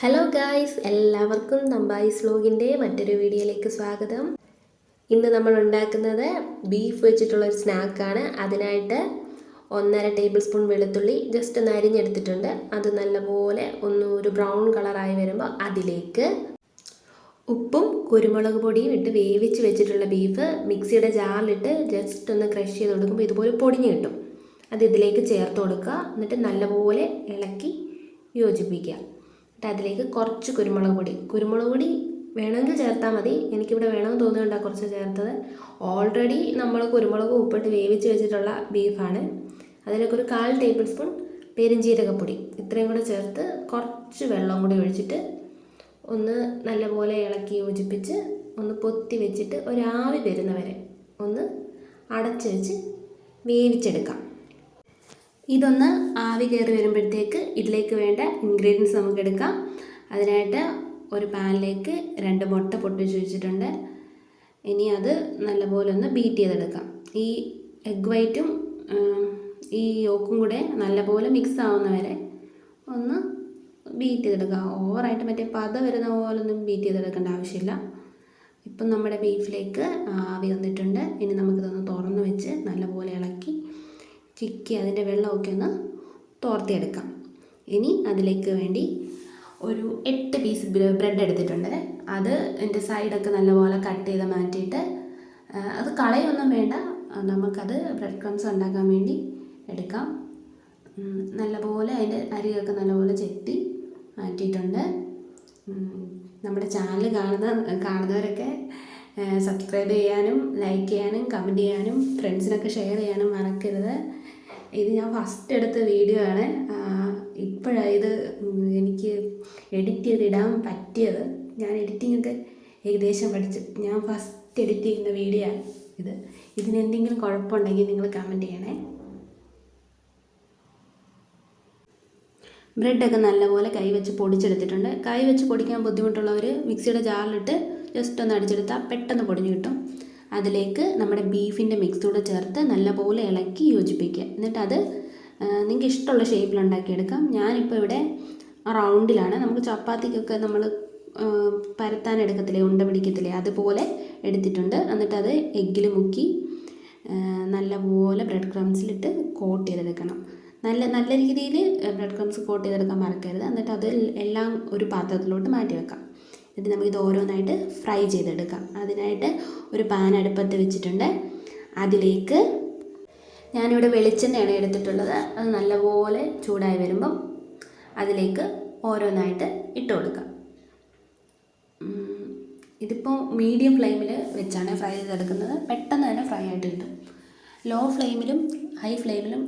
Hello guys എല്ലാവർക്കും നമ്പായിസ് വ്ലോഗിന്റെ മറ്റൊരു വീഡിയോയിലേക്ക് സ്വാഗതം. ഇന്ന് നമ്മൾ ഉണ്ടാക്കുന്നത് ബീഫ് വെച്ചിട്ടുള്ള ഒരു സ്നാക്കാണ് അതിനായിട്ട് ഒന്നര ടേബിൾ സ്പൂൺ വെളുത്തുള്ളി ജസ്റ്റ് ഒന്ന് അരിഞ്ഞെടുത്തിട്ടുണ്ട്. അത് നല്ലപോലെ ഒന്ന് ഒരു ബ്രൗൺ കളറായി വരുമ്പോൾ അതിലേക്ക് ഉപ്പും കുരുമുളക് പൊടിയും ഇട്ട് വേവിച്ച് വെച്ചിട്ടുള്ള ബീഫ് മിക്സിയുടെ ജാറിലിട്ട് ജസ്റ്റ് ഒന്ന് ക്രഷ് ചെയ്ത് കൊടുക്കുമ്പോൾ ഇതുപോലെ പൊടിഞ്ഞ് കിട്ടും. അത് ഇതിലേക്ക് ചേർത്ത് കൊടുക്കുക. എന്നിട്ട് നല്ലപോലെ ഇളക്കി യോജിപ്പിക്കുക. എന്നിട്ട് അതിലേക്ക് കുറച്ച് കുരുമുളക് പൊടി. കുരുമുളക് പൊടി വേണമെങ്കിൽ ചേർത്താൽ മതി. എനിക്കിവിടെ വേണമെന്ന് തോന്നുന്നുണ്ടാ കുറച്ച് ചേർത്തത്. ഓൾറെഡി നമ്മൾ കുരുമുളക് ഉപ്പിട്ട് വേവിച്ച് വെച്ചിട്ടുള്ള ബീഫാണ്. അതിലേക്ക് ഒരു കാൽ ടേബിൾ സ്പൂൺ പെരുംജീരകപ്പൊടി ഇത്രയും കൂടെ ചേർത്ത് കുറച്ച് വെള്ളം കൂടി ഒഴിച്ചിട്ട് ഒന്ന് നല്ലപോലെ ഇളക്കി യോജിപ്പിച്ച് ഒന്ന് പൊത്തി വെച്ചിട്ട് ഒരാവി വരുന്നവരെ ഒന്ന് അടച്ച് വെച്ച് വേവിച്ചെടുക്കാം. ഇതൊന്ന് ആവി കയറി വരുമ്പോഴത്തേക്ക് ഇതിലേക്ക് വേണ്ട ഇൻഗ്രീഡിയൻസ് നമുക്ക് എടുക്കാം അതിനായിട്ട് ഒരു പാനിലേക്ക് രണ്ട് മുട്ട പൊട്ടിച്ച് വെച്ചിട്ടുണ്ട്. ഇനി അത് നല്ലപോലെ ഒന്ന് ബീറ്റ് ചെയ്തെടുക്കാം. ഈ എഗ് വൈറ്റും ഈ യോക്കും കൂടെ നല്ലപോലെ മിക്സ് ആവുന്ന വരെ ഒന്ന് ബീറ്റ് ചെയ്തെടുക്കുക ഓവറായിട്ട് മറ്റേ പത വരുന്ന പോലെ ഒന്നും ബീറ്റ് ചെയ്തെടുക്കേണ്ട ആവശ്യമില്ല. ഇപ്പം നമ്മുടെ ബീഫിലേക്ക് ആവി വന്നിട്ടുണ്ട്. ഇനി നമുക്കിതൊന്ന് തുറന്ന് വെച്ച് നല്ലപോലെ ഇളക്കി ചിക്കി അതിന്റെ വെള്ളമൊക്കെ ഒന്ന് തോർത്തിയെടുക്കാം. ഇനി അതിലേക്ക് വേണ്ടി ഒരു എട്ട് പീസ് ബ്രെഡ് എടുത്തിട്ടുണ്ട്. അത് എന്റെ സൈഡൊക്കെ നല്ലപോലെ കട്ട് ചെയ്ത് മാറ്റിയിട്ട് അത് കളയൊന്നും വേണ്ട. നമുക്കത് ബ്രെഡ് ക്രംസ് ഉണ്ടാക്കാൻ വേണ്ടി എടുക്കാം. നല്ലപോലെ അതിന്റെ അരിയൊക്കെ നല്ലപോലെ ചെത്തി മാറ്റിയിട്ടുണ്ട്. നമ്മുടെ ചാനൽ കാണുന്ന കാണുന്നവരൊക്കെ സബ്സ്ക്രൈബ് ചെയ്യാനും ലൈക്ക് ചെയ്യാനും കമന്റ് ചെയ്യാനും ഫ്രണ്ട്സിനൊക്കെ ഷെയർ ചെയ്യാനും മറക്കരുത്. ഇത് ഞാൻ ഫസ്റ്റ് എടുത്ത വീഡിയോ ആണ്. ഇപ്പോഴാണ് ഇത് എനിക്ക് എഡിറ്റ് ചെയ്തിടാൻ പറ്റിയത്. ഞാൻ എഡിറ്റിംഗ് ഒക്കെ ഏകദേശം പഠിച്ചു ഞാൻ ഫസ്റ്റ് എഡിറ്റ് ചെയ്യുന്ന വീഡിയോ ആണ് ഇത്. ഇതിന് എന്തെങ്കിലും കുഴപ്പമുണ്ടെങ്കിൽ നിങ്ങൾ കമന്റ് ചെയ്യണേ. ബ്രെഡൊക്കെ നല്ലപോലെ കൈ വെച്ച് പൊടിച്ചെടുത്തിട്ടുണ്ട്. കൈ വെച്ച് പൊടിക്കാൻ ബുദ്ധിമുട്ടുള്ളവർ മിക്സിയുടെ ജാറിലിട്ട് ജസ്റ്റ് ഒന്ന് അടിച്ചെടുത്താൽ പെട്ടെന്ന് പൊടിഞ്ഞു കിട്ടും. അതിലേക്ക് നമ്മുടെ ബീഫിന്റെ മിക്സ് കൂടെ ചേർത്ത് നല്ലപോലെ ഇളക്കി യോജിപ്പിക്കുക. എന്നിട്ട് അത് നിങ്ങൾക്ക് ഇഷ്ടമുള്ള ഷേപ്പിൽ ഉണ്ടാക്കിയെടുക്കാം. ഞാനിപ്പോൾ ഇവിടെ റൗണ്ടിലാണ് നമുക്ക് ചപ്പാത്തിക്കൊക്കെ നമ്മൾ പരത്താൻ എടുക്കത്തില്ലേ ഉണ്ട പിടിക്കത്തില്ലേ അതുപോലെ എടുത്തിട്ടുണ്ട്. എന്നിട്ട് അത് എഗ്ഗിൽ മുക്കി നല്ലപോലെ ബ്രെഡ് ക്രംസിലിട്ട് കോട്ട് ചെയ്തെടുക്കണം. നല്ല നല്ല രീതിയിൽ ബ്രെഡ് ക്രംസ് കോട്ട് ചെയ്തെടുക്കാൻ മറക്കരുത്. എന്നിട്ട് അത് എല്ലാം ഒരു പാത്രത്തിലോട്ട് മാറ്റി വെക്കാം എന്നിട്ട് നമുക്കിത് ഓരോന്നായിട്ട് ഫ്രൈ ചെയ്തെടുക്കാം. അതിനായിട്ട് ഒരു പാൻ അടുപ്പത്ത് വെച്ചിട്ടുണ്ട്. അതിലേക്ക് ഞാനിവിടെ വെളിച്ചെണ്ണയാണ് എടുത്തിട്ടുള്ളത്. അത് നല്ലപോലെ ചൂടായി വരുമ്പം അതിലേക്ക് ഓരോന്നായിട്ട് ഇട്ട് കൊടുക്കാം. ഇതിപ്പോൾ മീഡിയം ഫ്ലെയിമിൽ വെച്ചാണ് ഫ്രൈ ചെയ്തെടുക്കുന്നത്. പെട്ടെന്ന് തന്നെ ഫ്രൈ ആയിട്ട് കിട്ടും. ലോ ഫ്ലെയിമിലും ഹൈ ഫ്ലെയിമിലും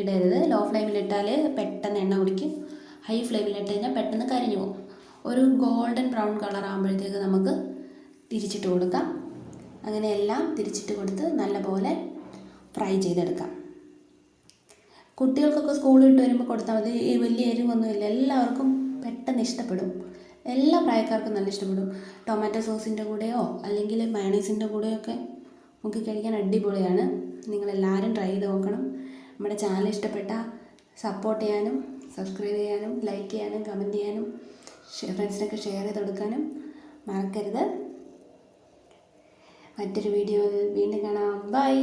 ഇടരുത്. ലോ ഫ്ലെയിമിലിട്ടാൽ പെട്ടെന്ന് എണ്ണ കുടിക്കും. ഹൈ ഫ്ലെയിമിലിട്ട് കഴിഞ്ഞാൽ പെട്ടെന്ന് കരിഞ്ഞു പോകും. ഒരു ഗോൾഡൻ ബ്രൗൺ കളർ ആകുമ്പോഴത്തേക്ക് നമുക്ക് തിരിച്ചിട്ട് കൊടുക്കാം. അങ്ങനെ എല്ലാം തിരിച്ചിട്ട് കൊടുത്ത് നല്ലപോലെ ഫ്രൈ ചെയ്തെടുക്കാം. കുട്ടികൾക്കൊക്കെ സ്കൂളിൽ ഇട്ട് വരുമ്പോൾ കൊടുത്താൽ മതി. ഈ വലിയ എരിവൊന്നുമില്ല. എല്ലാവർക്കും പെട്ടെന്ന് ഇഷ്ടപ്പെടും. എല്ലാ പ്രായക്കാർക്കും നല്ല ഇഷ്ടപ്പെടും. ടൊമാറ്റോ സോസിന്റെ കൂടെയോ അല്ലെങ്കിൽ മയണൈസിന്റെ കൂടെയോ ഒക്കെ നമുക്ക് കഴിക്കാൻ അടിപൊളിയാണ്. നിങ്ങളെല്ലാവരും ട്രൈ ചെയ്ത് നോക്കണം. നമ്മുടെ ചാനൽ ഇഷ്ടപ്പെട്ട സപ്പോർട്ട് ചെയ്യാനും സബ്സ്ക്രൈബ് ചെയ്യാനും ലൈക്ക് ചെയ്യാനും കമന്റ് ചെയ്യാനും ഫ്രണ്ട്സിനൊക്കെ ഷെയർ ചെയ്ത് കൊടുക്കാനും മറക്കരുത്. മറ്റൊരു വീഡിയോയിൽ വീണ്ടും കാണാം. ബൈ